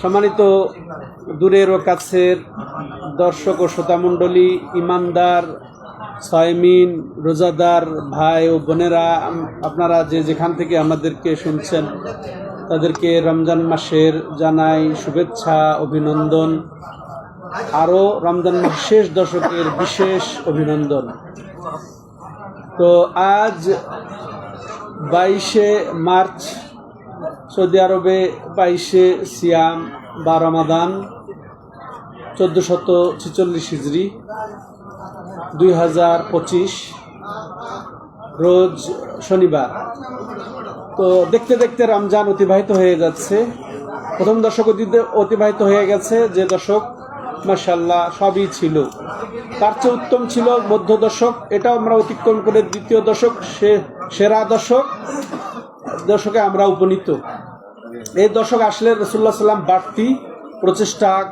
সম্মানিত দূরের ও কাছের দর্শক ও শ্রোতা মন্ডলী ইমানদার সয়মিন রোজাদার ভাই ও বোনেরা আপনারা যে যেখান থেকে আমাদেরকে শুনছেন তাদেরকে রমজান মাসের জানাই শুভেচ্ছা, অভিনন্দন। আরও রমজান মাস শেষ দশকের বিশেষ অভিনন্দন। তো আজ বাইশে মার্চ, সৌদি আরবে বাইশে সিয়াম বা রমাদান চোদ্দ শত ছেচল্লিশ হিজড়ি দুই হাজার পঁচিশ, রোজ শনিবার। তো দেখতে দেখতে রমজান অতিবাহিত হয়ে যাচ্ছে। প্রথম দশক অতিবাহিত হয়ে গেছে। যে দশক মাসাল্লাহ সবই ছিল। তার চেয়ে উত্তম ছিল মধ্য দশক। এটাও আমরা অতিক্রম করে দ্বিতীয় দশক, সে- সেরা দশক, দশকে আমরা উপনীত। এই দশক আসলে রসুল্লাহ সাল্লাম বাড়তি প্রচেষ্টা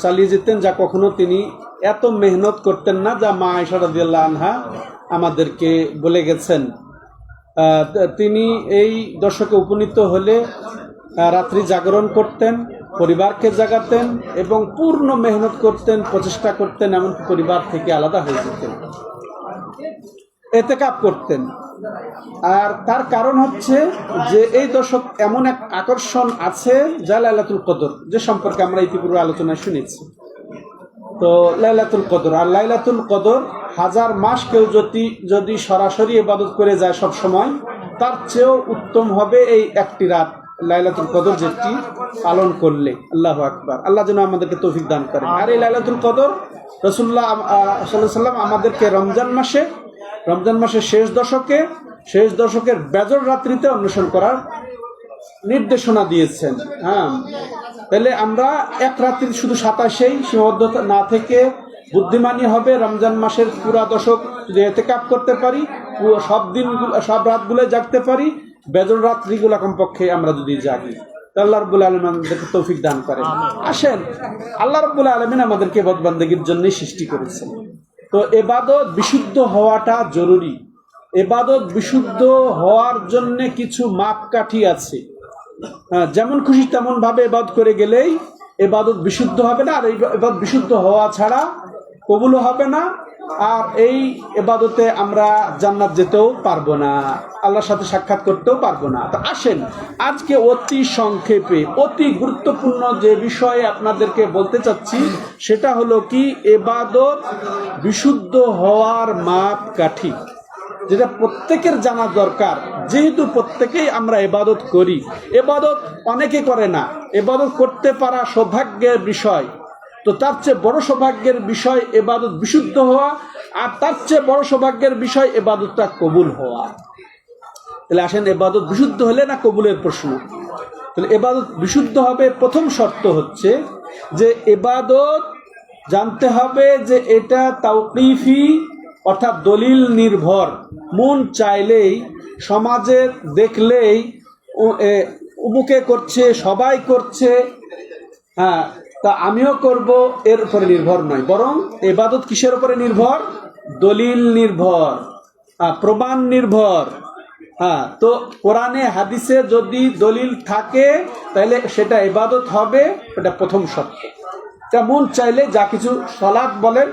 চালিয়ে যেতেন যা কখনো তিনি এত মেহনত করতেন না যা মা আয়সা আনহা আমাদেরকে বলে গেছেন। তিনি এই দর্শকে উপনীত হলে রাত্রি জাগরণ করতেন, পরিবারকে জাগাতেন এবং পূর্ণ মেহনত করতেন, প্রচেষ্টা করতেন, এমনকি পরিবার থেকে আলাদা হয়ে যেতেন। এতে কাপ করতেন। আর তার কারণ হচ্ছে যে এই দশক এমন এক আকর্ষণ আছে যা কদর, যে সম্পর্কে আমরা ইতিপূর্বে আলোচনায় শুনেছি। তো লাইলাতুল কদর, আর লাইলাতুল কদর হাজার মাস কেউ যদি যদি সরাসরি ইবাদত করে যায় সব সময়, তার চেয়েও উত্তম হবে এই একটি রাত, লাইলাতুল কদর যেটি পালন করলে। আল্লাহ আকবার। আল্লাহ যেন আমাদেরকে তৌফিক দান করেন। আর এই লাইলাতুল কদর রসুল্লাহ সাল্লাহ সাল্লাম আমাদেরকে রমজান মাসে রমজান মাসের শেষ দশকে, শেষ দশকের বেজর রাত্রিতে অন্বেষণ করার নির্দেশনা দিয়েছেন হ্যাঁ। তাহলে আমরা এক রাত্রি শুধু সাতাশেই সীমাবদ্ধতা না থেকে বুদ্ধিমানী হবে রমজান মাসের পুরা দশক যদি এতে কাপ করতে পারি সব দিন সব রাতগুলো জাগতে পারি বেজর রাত্রিগুলো কমপক্ষে আমরা যদি জাগি। আল্লাহ রব্বুল আলমিন আমাদেরকে তৌফিক দান করেন। আসেন আল্লাহ রব্বুল আলমিন আমাদেরকে বদবান্দেগীর জন্যই সৃষ্টি করেছেন। তো এবাদত বিশুদ্ধ হওয়াটা জরুরি। এবাদত বিশুদ্ধ হওয়ার জন্য কিছু মাপকাঠি আছে। যেমন খুশি তেমন ভাবে এবাদ করে গেলেই এবাদত বিশুদ্ধ হবে না, আর এই এবাদত বিশুদ্ধ হওয়া ছাড়া কবুলও হবে না, আর এই এবাদতে আমরা জান্নাত যেতেও পারব না, আল্লাহর সাথে সাক্ষাৎ করতেও পারব না। তো আসেন, আজকে অতি সংক্ষেপে, অতি গুরুত্বপূর্ণ যে বিষয়ে আপনাদেরকে বলতে চাচ্ছি, সেটা হলো কি, এবাদত বিশুদ্ধ হওয়ার মাপ কাঠি যেটা প্রত্যেকের জানা দরকার, যেহেতু প্রত্যেকেই আমরা এবাদত করি। এবাদত অনেকে করে না। এবাদত করতে পারা সৌভাগ্যের বিষয়। তো তার চেয়ে বড় সৌভাগ্যের বিষয় এবাদত বিশুদ্ধ হওয়া, আর তার চেয়ে বড় সৌভাগ্যের বিষয় এবাদতটা কবুল হওয়া। তাহলে আসেন এবাদত বিশুদ্ধ হলে না কবুলের প্রশ্ন? তাহলে এবাদত বিশুদ্ধ হবে, প্রথম শর্ত হচ্ছে যে এবাদত জানতে হবে যে এটা তাওকিফি অর্থাৎ দলিল নির্ভর। মন চাইলেই, সমাজে দেখলেই উমুকে করছে, সবাই করছে হ্যাঁ তা আমিও করব, এর উপরে নির্ভর নয়। বরং এবাদত কিসের উপরে নির্ভর? দলিল নির্ভর প্রমাণ নির্ভর হ্যাঁ তো কোরআনে, হাদিসে যদি দলিল থাকে তাহলে সেটা এবাদত হবে, এটা প্রথম শর্ত। তা মন চাইলে যা কিছু সলাদ বলেন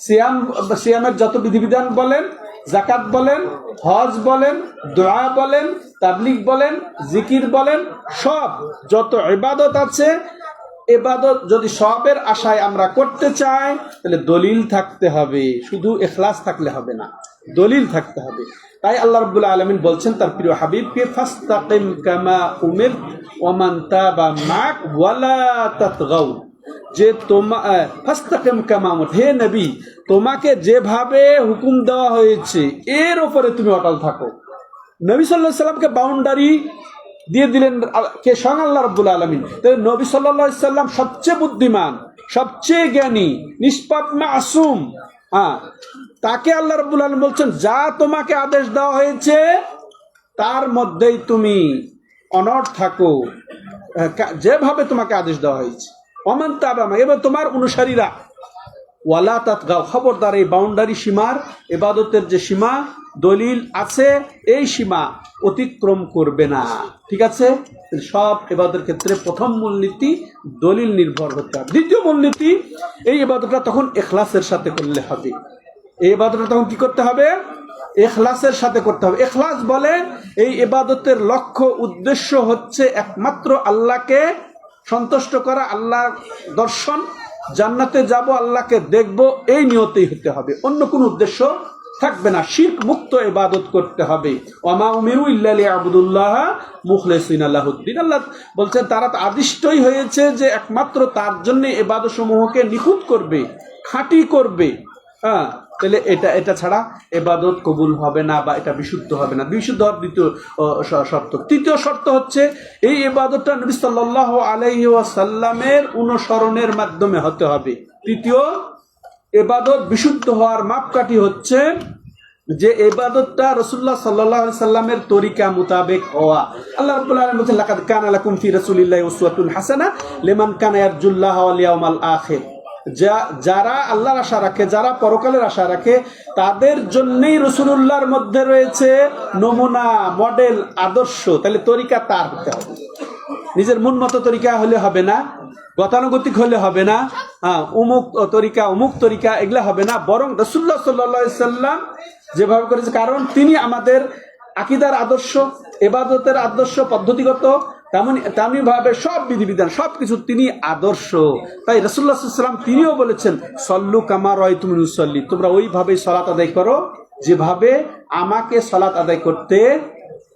সিয়াম, সিয়ামের যত বিধিবিধান বলেন জাকাত বলেন, হজ বলেন, দোয়া বলেন তাবলিক বলেন, জিকির বলেন, সব যত ইবাদত আছে এবাদত যদি সবের আশায় আমরা করতে চাই, তাহলে দলিল থাকতে হবে। শুধু এখলাস থাকলে হবে না, দলিল থাকতে হবে। তাই আল্লাহ রাব্বুল আলামিন বলছেন তার প্রিয় হাবিবকে ফাস্তাকিম কামা উমির ওমান তাবা মাক ওয়ালা তাতগাউ। যে তোমা হে নবী, তোমাকে যেভাবে হুকুম দেওয়া হয়েছে, এর উপরে তুমি অটল থাকো। নবী সাল্লাহ সাল্লামকে বাউন্ডারি দিয়ে দিলেন কে? স্বয়ং আল্লাহ রব্বুল আলমিন। তাহলে নবী সাল্লাহ সাল্লাম সবচেয়ে বুদ্ধিমান, সবচেয়ে জ্ঞানী, নিষ্পাপ, মাসুম হ্যাঁ তাকে আল্লাহ রব্বুল আলম বলছেন, যা তোমাকে আদেশ দেওয়া হয়েছে, তার মধ্যেই তুমি অনড় থাকো। যেভাবে তোমাকে আদেশ দেওয়া হয়েছে। অমান তাবামা এবার তোমার অনুসারীরা, ওয়ালা তাতগাও, খবরদার এই বাউন্ডারি সীমার, এবাদতের যে সীমা, দলিল আছে, এই সীমা অতিক্রম করবে না। ঠিক আছে? সব এবাদের ক্ষেত্রে প্রথম মূলনীতি দলিল নির্ভর হতে হবে। দ্বিতীয় মূলনীতি, এই এবাদতটা তখন এখলাসের সাথে করলে হবে। এই এবাদতটা তখন কি করতে হবে? এখলাসের সাথে করতে হবে। এখলাস বলে, এই এবাদতের লক্ষ্য, উদ্দেশ্য হচ্ছে একমাত্র আল্লাহকে সন্তুষ্ট করা আল্লাহর দর্শন। জান্নাতে যাব, আল্লাহকে দেখব, এই নিয়তেই হতে হবে। অন্য কোনো উদ্দেশ্য থাকবে না। শির্ক মুক্ত ইবাদত করতে হবে। ওমা উমিরু ইল্লালি আবদুল্লাহ মুখলেসিন আল্লাহুদ্দিন। আল্লাহ বলছেন, তারা আদিষ্টই হয়েছে যে একমাত্র তার জন্য এবাদত সমূহকে নিখুঁত করবে, খাঁটি করবে। হ্যাঁ তাহলে এটা এটা ছাড়া এবাদত কবুল হবে না বা এটা বিশুদ্ধ হবে না। বিশুদ্ধ হওয়ার দ্বিতীয় শর্ত। তৃতীয় শর্ত হচ্ছে এই এবাদতটা নবী সাল্লাহ আলাইহি ওয়াসাল্লামের অনুসরণের মাধ্যমে হতে হবে। তৃতীয়, এবাদত বিশুদ্ধ হওয়ার মাপকাঠি হচ্ছে যে এবাদতটা রসুল্লাহ সাল্লাহ সাল্লামের তরিকা মোতাবেক হওয়া। আল্লাহ রাব্বুল আলামিন বলছেন, লাকাদ কানা লাকুম ফি রাসূলিল্লাহি উসওয়াতুন হাসানা লিমান কানা ইয়ারজুল্লাহ ওয়াল আখির। যারা আল্লাহর আশা রাখে, যারা পরকালের আশা রাখে, তাদের জন্যই রসুলুল্লাহর মধ্যে রয়েছে নমুনা, মডেল, আদর্শ। তাহলে তরিকা তার হতে হবে। নিজের মন মতো তরিকা হলে হবে না, গতানুগতিক হলে হবে না হ্যাঁ উমুক তরিকা উমুক তরিকা, এগুলো হবে না। বরং রসুল্লাহ সাল্লা সাল্লাম যেভাবে করেছে, কারণ তিনি আমাদের আকিদার আদর্শ, এবাদতের আদর্শ, পদ্ধতিগত তেমনি ভাবে সব বিধিবিধান সব কিছু তিনি আদর্শ। তাই রসুল্লাহাম তিনিও বলেছেন, সল্লু কামার রয় তুমি নুসল্লি তোমরা ওইভাবেই সলাত আদায় করো, যেভাবে আমাকে সলাত আদায় করতে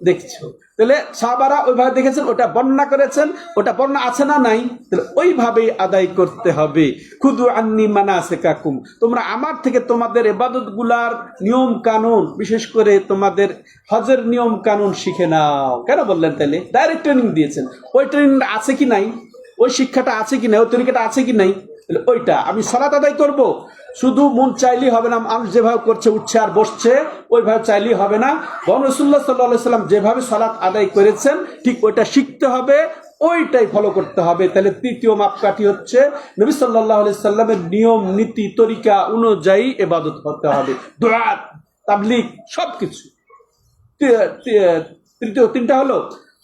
দেখছ। তাহলে সাহাবারা ওইভাবে দেখেছেন, ওটা বর্ণনা করেছেন, ওটা বর্ণনা আছে না নাই? তাহলে ওইভাবেই আদায় করতে হবে। খুদু আন্নি মানা কাকুম তোমরা আমার থেকে তোমাদের এবাদতগুলার নিয়ম কানুন বিশেষ করে তোমাদের হজের নিয়ম কানুন শিখে নাও। কেন বললেন তাহলে? ডাইরেক্ট ট্রেনিং দিয়েছেন। ওই ট্রেনিং আছে কি নাই? ওই শিক্ষাটা আছে কি নাই? ওই তরিকাটা আছে কি নাই? তাহলে ওইটা আমি সলাত আদায় করব। শুধু মন চাইলেই হবে না, মানুষ যেভাবে করছে, উঠছে আর বসছে, ওইভাবে চাইলেই হবে না। বরং রসুল্লাহ সাল্লাহ সাল্লাম যেভাবে সলাৎ আদায় করেছেন, ঠিক ওইটা শিখতে হবে, ওইটাই ফলো করতে হবে। তাহলে তৃতীয় মাপকাঠি হচ্ছে, নবী সাল্লাহ সাল্লামের নিয়ম, নীতি, তরিকা অনুযায়ী এবাদত করতে হবে। দোয়াত তাবলিক সব কিছু তৃতীয় তিনটা হলো,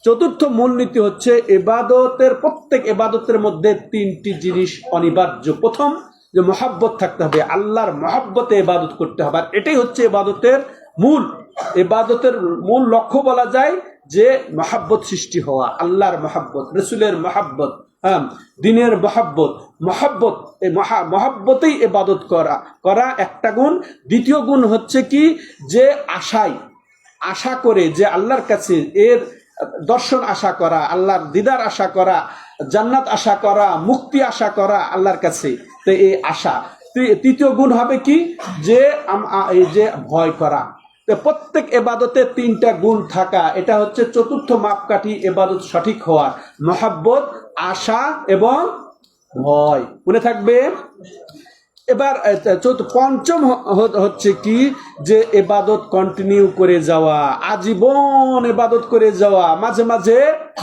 চতুর্থ মূলনীতি হচ্ছে এবাদতের প্রত্যেক এবাদতের মধ্যে তিনটি জিনিস অনিবার্য। প্রথম যে মহাব্বত থাকতে হবে, আল্লাহর মহাব্বতে এবাদত করতে হবে। আর এটাই হচ্ছে এবাদতের মূল। এবাদতের মূল লক্ষ্য বলা যায় যে মহাব্বত সৃষ্টি হওয়া, আল্লাহর মহাব্বত, রসুলের মহাব্বত হ্যাঁ দিনের মহাব্বত। মহাব্বত, এই মহা, মহাব্বতেই এবাদত করা। করা একটা গুণ। দ্বিতীয় গুণ হচ্ছে কি? যে আশায় আশা করে যে আল্লাহর কাছে এর দর্শন আশা করা, আল্লাহর দিদার আশা করা, জান্নাত আশা করা, মুক্তি আশা করা আল্লাহর কাছে। তো এই আশা। তৃতীয় গুণ হবে কি? যে এই যে ভয় করা। তো প্রত্যেক এবাদতে তিনটা গুণ থাকা। এটা হচ্ছে চতুর্থ মাপকাঠি এবাদত সঠিক হওয়ার। মহাব্বত, আশা এবং ভয়। মনে থাকবে? এবার পঞ্চম হচ্ছে কি? যে এবাদত কন্টিনিউ করে যাওয়া। আজীবন এবাদত করে যাওয়া। মাঝে মাঝে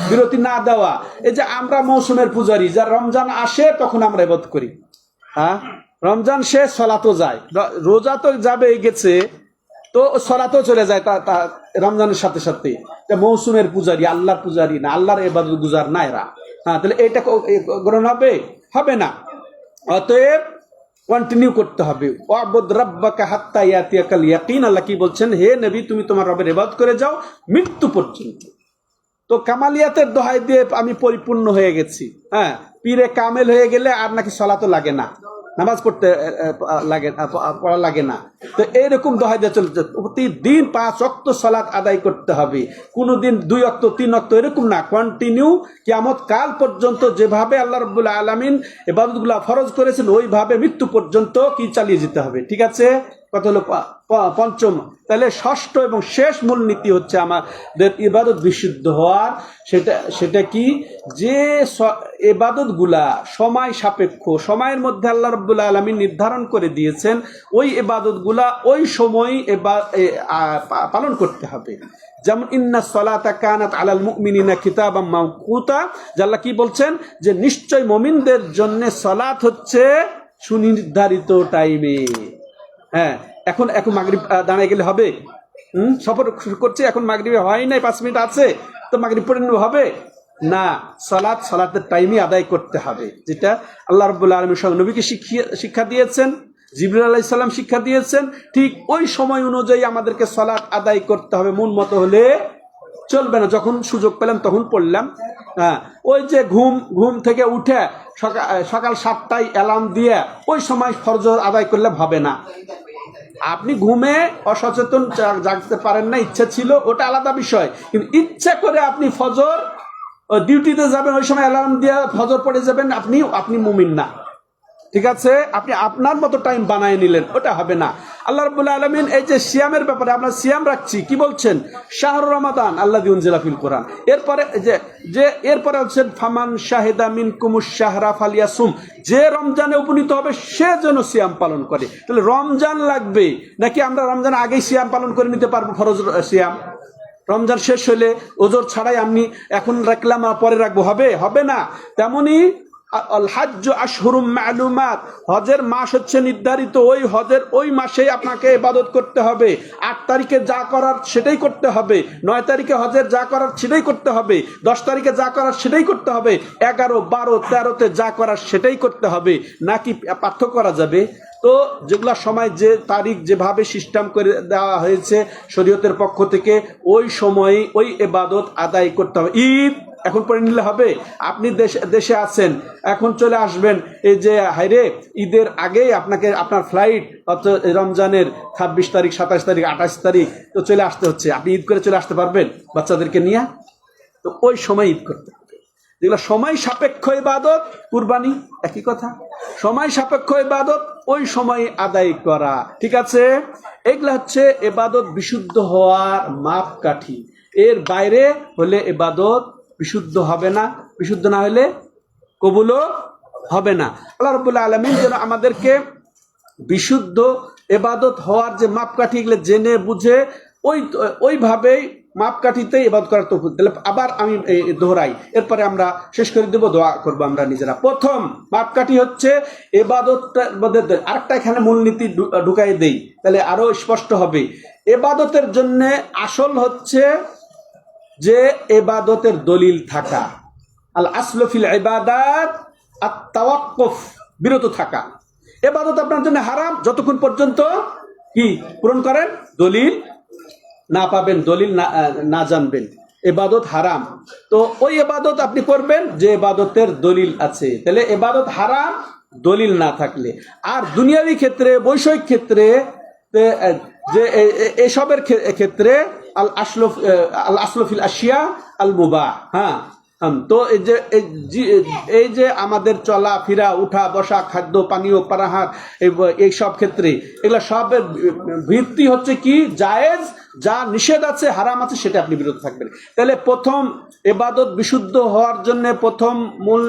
বিরতি না দেওয়া। এই যে আমরা মৌসুমের পূজারি যা রমজান আসে, তখন আমরা এবাদত করি। হ্যাঁ? রমজান শেষ সলাতো যায়। রোজা তো যাবে গেছে। তো সলাতেও চলে যায় তা রমজানের সাথে সাথে। মৌসুমের পূজারি, আল্লাহর পূজারি না, আল্লাহর এবাদত গুজার না এরা। হ্যাঁ তাহলে এটা গ্রহণ হবে? হবে না। অতএব কন্টিনিউ করতে হবে। কি বলছেন? হে নবী, তুমি তোমার রবের ইবাদত করে যাও মৃত্যু পর্যন্ত। তো কামালিয়াতের দোহাই দিয়ে আমি পরিপূর্ণ হয়ে গেছি। হ্যাঁ পীরে কামেল হয়ে গেলে আর নাকি সলাতো লাগে না, নামাজ পড়তে লাগে পড়া লাগে না। তো এইরকম দোহাই দিয়ে চলছে প্রতিদিন পাঁচ অক্ত সলাৎ আদায় করতে হবে। কোনো দিন দুই অক্ত, তিন অক্ত এরকম না। কন্টিনিউ কিয়ামত কাল পর্যন্ত যেভাবে আল্লাহ রবুল্লাহ আলমিন এবাদতগুলা ফরজ করেছেন, ওইভাবে মৃত্যু পর্যন্ত কি চালিয়ে যেতে হবে? ঠিক আছে? কত হলো? পঞ্চম। তাহলে ষষ্ঠ এবং শেষ মূলনীতি হচ্ছে আমাদের ইবাদত বিশুদ্ধ হওয়ার। সেটা সেটা কি? যে এবাদতগুলা সময় সাপেক্ষ, সময়ের মধ্যে আল্লাহ রব্বুল্লা আলমী নির্ধারণ করে দিয়েছেন, ওই এবাদতগুলা ওই সময় পালন করতে হবে। যেমন, ইন্না সলাতা কানাত আলাল মুমিনিনা কিতাবাম মাওকুতা জাল্লা কি বলছেন? যে নিশ্চয় মমিনদের জন্য সলাত হচ্ছে সুনির্ধারিত টাইমে। হ্যাঁ এখন এখন মাগরিব দাঁড়ায় গেলে হবে। হুম? সফর করছে, এখন মাগরিবে হয় নাই, পাঁচ মিনিট আছে। তো মাগরিব পড়ে হবে? না সলাৎ সলাতের টাইমে আদায় করতে হবে। যেটা আল্লাহ রব্বুল্লা আলমীর সঙ্গে নবীকে শিখিয়ে, শিক্ষা দিয়েছেন জিবরুল আলাহ ইসলাম শিক্ষা দিয়েছেন। ঠিক ওই সময় অনুযায়ী আমাদেরকে সলাৎ আদায় করতে হবে। মন মতো হলে চলবে না। যখন সুযোগ পেলাম তখন পড়লাম। হ্যাঁ ওই যে ঘুম ঘুম থেকে উঠে সকাল সকাল সাতটায় অ্যালার্ম দিয়ে ওই সময় ফরজ আদায় করলে হবে না। আপনি ঘুমে অসচেতন জাগতে পারেন না, ইচ্ছে ছিল, ওটা আলাদা বিষয়। কিন্তু ইচ্ছা করে আপনি ফজর ডিউটিতে যাবেন, ওই সময় অ্যালার্ম দিয়ে ফজর পড়ে যাবেন, আপনি আপনি মুমিন না। ঠিক আছে? আপনি আপনার মতো টাইম বানায় নিলেন, ওটা হবে না। আল্লাহ রবুল্লা আলমিন এই যে সিয়ামের ব্যাপারে আমরা সিয়াম রাখছি, কি বলছেন? শাহর রমাদান, আল্লাহ দিউন জিলাফিল কোরআন। এরপরে যে যে, এরপরে হচ্ছেন ফামান শাহেদা মিন কুমুস শাহরা ফালিয়াসুম। যে রমজানে উপনীত হবে, সে যেন সিয়াম পালন করে। তাহলে রমজান লাগবে, নাকি আমরা রমজান আগেই সিয়াম পালন করে নিতে পারব, ফরজ সিয়াম? রমজান শেষ হলে ওজোর ছাড়াই আমি এখন রাখলাম পরে রাখব। হবে? হবে না। তেমনি হাজ্য আশহুরুম মালুমাত। হজের মাস হচ্ছে নির্ধারিত, ওই হজের ওই মাসেই আপনাকে ইবাদত করতে হবে। আট তারিখে যা করার সেটাই করতে হবে। নয় তারিখে হজের যা করার সেটাই করতে হবে। দশ তারিখে যা করার সেটাই করতে হবে। এগারো, বারো, তেরোতে যা করার সেটাই করতে হবে। নাকি পার্থক্য করা যাবে? তো যেগুলা সময় যে তারিখ যেভাবে সিস্টেম করে দেওয়া হয়েছে শরীয়তের পক্ষ থেকে, ওই সময়ে ওই এবাদত আদায় করতে হবে। ঈদ এখন পরে নিলে হবে। আপনি দেশে দেশে আছেন, এখন চলে আসবেন। এই যে হাইরে ঈদের আগেই আপনাকে আপনার ফ্লাইট অর্থাৎ রমজানের ছাব্বিশ তারিখ, সাতাশ তারিখ, আঠাশ তারিখ, তো চলে আসতে হচ্ছে। আপনি ঈদ করে চলে আসতে পারবেন বাচ্চাদেরকে নিয়ে। তো ওই সময় ঈদ করতে যেগুলো সময় সাপেক্ষ ইবাদত, কুরবানি, একই কথা। সময় সাপেক্ষ ইবাদত, ওই সময় আদায় করা। ঠিক আছে? এগুলা হচ্ছে এবাদত বিশুদ্ধ হওয়ার মাপকাঠি। এর বাইরে হলে এবাদত বিশুদ্ধ হবে না, বিশুদ্ধ না হলে কবুলও হবে না। আল্লাহ রবুল্লাহ আলমিন যেন আমাদেরকে বিশুদ্ধ এবাদত হওয়ার যে মাপকাঠি এগুলো জেনে বুঝে ওই, ওইভাবেই মাপকাঠিতে এবাদ করার তো তাহলে আবার আমি দোহরাই। এরপরে আমরা শেষ করে দেবো, দোয়া করব আমরা নিজেরা। প্রথম মাপকাঠি হচ্ছে এবাদতটার মধ্যে আরেকটা এখানে মূলনীতি ঢুকাই দেই। তাহলে আরও স্পষ্ট হবে। এবাদতের জন্যে আসল হচ্ছে যে এবাদতের দলিল থাকা। আল আসলফিল ইবাদাত আর তাওয়াক্কুফ, বিরত থাকা। এবাদত আপনার জন্য হারাম, যতক্ষণ পর্যন্ত কি পূরণ করেন? দলিল না পাবেন, দলিল না জানবেন। এবাদত হারাম। তো ওই এবাদত আপনি করবেন যে এবাদতের দলিল আছে। তাহলে এবাদত হারাম, দলিল না থাকলে। আর দুনিয়াবি ক্ষেত্রে, বৈষয়িক ক্ষেত্রে যে এসবের ক্ষেত্রে আল আসলফ আল আসলফিল আশিয়া আল মুবা হ্যাঁ তো এই যে এই যে আমাদের চলা, ফিরা, উঠা, বসা, খাদ্য, পানীয় পারাহার এই- এই সব ক্ষেত্রে এগুলো সবের ভিত্তি হচ্ছে কি? জায়েজ যা নিষেধ আছে, হারাম আছে, সেটা আপনি বিরত থাকবেন। তাহলে প্রথম এবাদত বিশুদ্ধ হওয়ার জন্য প্রথম মূল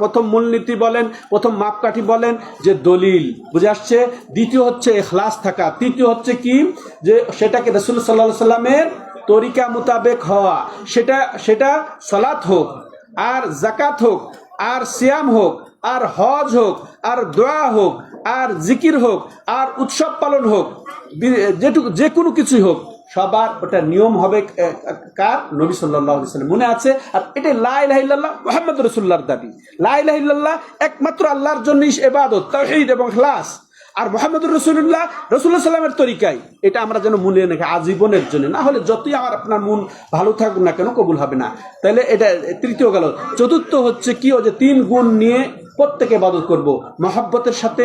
প্রথম মূলনীতি বলেন, প্রথম মাপকাঠি বলেন যে দলিল, বুঝে আসছে? দ্বিতীয় হচ্ছে এখলাস থাকা। তৃতীয় হচ্ছে কি? যে সেটাকে রসুল সাল্লাহ সাল্লামের তরিকা মোতাবেক হওয়া। সেটা সেটা সলাৎ হোক, আর জাকাত হোক, আর সিয়াম হোক, আর হজ হোক, আর দোয়া হোক, আর জিকির হোক, আর উৎসব পালন হোক যেটুকু, যে কোনো কিছুই হোক সবার ওটা নিয়ম হবে কার? নবী সাল্লাহ সাল্লাম। মনে আছে? আর এটা লাইল্লাহ মোহাম্মদ রসুল্লাহর দাবি। লাইল্লাহ একমাত্র আল্লাহর জন্য এবাদত এবং খ্লাস আর মোহাম্মদুর রসুল্লাহ রসুল্লাহ সাল্লামের তরিকায়। এটা আমরা যেন মনে রেখে, আজীবনের জন্য। না হলে যতই আমার আপনার মন ভালো থাকুক না কেন, কবুল হবে না। তাহলে এটা তৃতীয় গেল। চতুর্থ হচ্ছে কি যে তিন গুণ নিয়ে প্রত্যেকে ইবাদত করব। মহাব্বতের সাথে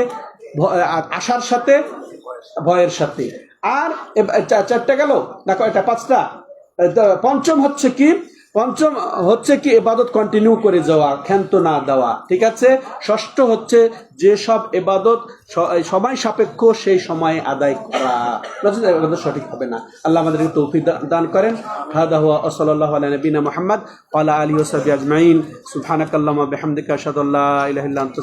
আশার সাথে, ভয়ের সাথে। আর চারটা গেল? না, কয়টা? পাঁচটা? পঞ্চম হচ্ছে কি? পঞ্চম হচ্ছে কি এবাদত কন্টিনিউ করে যাওয়া, ক্ষান্ত না দেওয়া, ঠিক আছে? ষষ্ঠ হচ্ছে যে সব এবাদত সময় সাপেক্ষ, সেই সময়ে আদায় করা। এবাদত সঠিক হবে না। আল্লাহ আমাদেরকে তৌফিক দান করেন। হাদা হুয়া ওসল্লাহ আলা নবীনা মুহাম্মদ ওয়ালা আলী ওসাবি আজমাইন। সুবহানাকাল্লাহুম্মা বিহামদিকা আশহাদু আল্লা ইলাহা ইল্লা আনতা